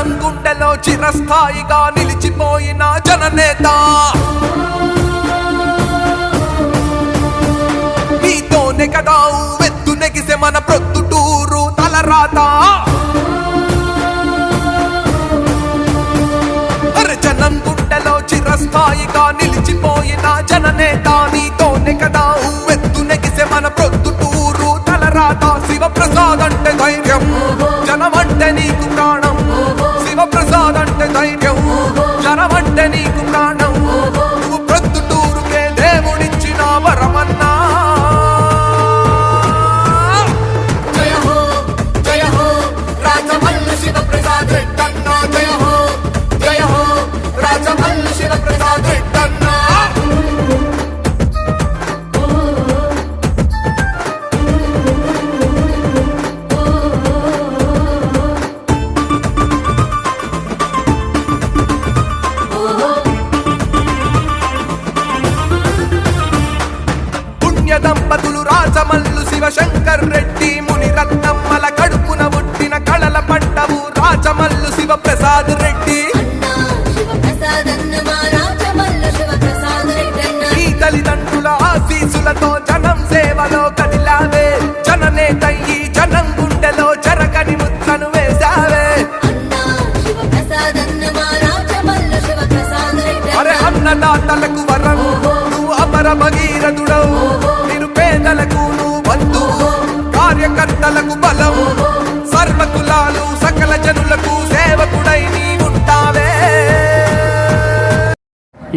గుండెలో చిరస్థాయిగా నిలిచిపోయిన జననేత. మీతోనే కదా వెత్తు నెగిసే మన ప్రొద్దుటూరు తలరాతా. நான் పుణ్య దంపతులు రాజమల్లు శివశంకర్ రెడ్డి ముని రత్నమ్మల కడుపున పుట్టిన కళల పడ్డవు రాజమల్లు రెడ్డి. శివప్రసాద రెడ్డన్న నీ తల్లిదండ్రుల ఆశీసులతో జనం సేవలో కదిలావే. జననేతయ్యి జనం గుండెలో జరగని ముద్రను వేశావే. అరే అన్నదాతలకు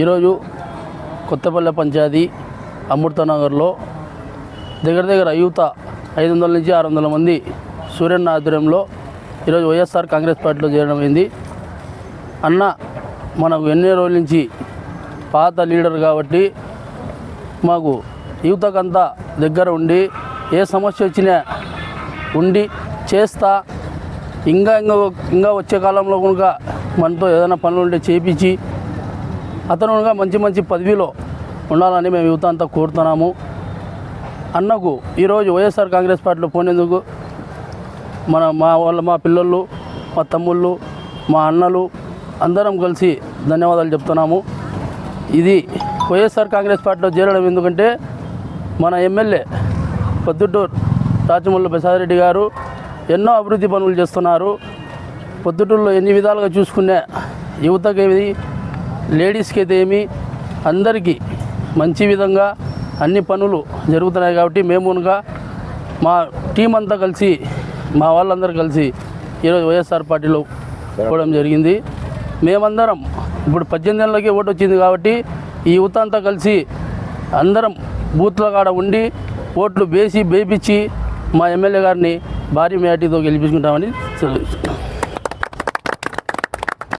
ఈరోజు కొత్తపల్లె పంచాయతీ అమృతనగర్లో దగ్గర దగ్గర యువత ఐదు వందల నుంచి ఆరు వందల మంది సూర్యన్న ఆధ్వర్యంలో ఈరోజు వైఎస్ఆర్ కాంగ్రెస్ పార్టీలో చేరడం అయింది. అన్న మనకు ఎన్ని రోజుల నుంచి పాత లీడర్ కాబట్టి మాకు యువతకంతా దగ్గర ఉండి ఏ సమస్య వచ్చినా ఉండి చేస్తా. ఇంకా ఇంకా ఇంకా వచ్చే కాలంలో కనుక మనతో ఏదైనా పనులు ఉంటే చేపించి అతను మంచి మంచి పదవిలో ఉండాలని మేము యువత అంతా కోరుతున్నాము. అన్నకు ఈరోజు వైఎస్ఆర్ కాంగ్రెస్ పార్టీలో పోనేందుకు మన మా వాళ్ళ మా పిల్లలు మా తమ్ముళ్ళు మా అన్నలు అందరం కలిసి ధన్యవాదాలు చెప్తున్నాము. ఇది వైఎస్ఆర్ కాంగ్రెస్ పార్టీలో చేరడం ఎందుకంటే మన ఎమ్మెల్యే పొద్దుటూరు రాచమల్లు ప్రసాద్ రెడ్డి గారు ఎన్నో అభివృద్ధి పనులు చేస్తున్నారు. పొద్దుటూరులో ఎన్ని విధాలుగా చూసుకునే యువతకి లేడీస్కి అయితే ఏమి అందరికీ మంచి విధంగా అన్ని పనులు జరుగుతున్నాయి కాబట్టి మేము మా టీం అంతా కలిసి మా వాళ్ళందరూ కలిసి ఈరోజు వైఎస్ఆర్ పార్టీలో పోవడం జరిగింది. మేమందరం ఇప్పుడు పద్దెనిమిది నెలలకే ఓటు వచ్చింది కాబట్టి ఈ యువత అంతా కలిసి అందరం బూత్ల కాడ ఉండి ఓట్లు వేసి వేపించి మా ఎమ్మెల్యే గారిని భారీ మేటీతో గెలిపించుకుంటామని తెలియజేస్తున్నాం.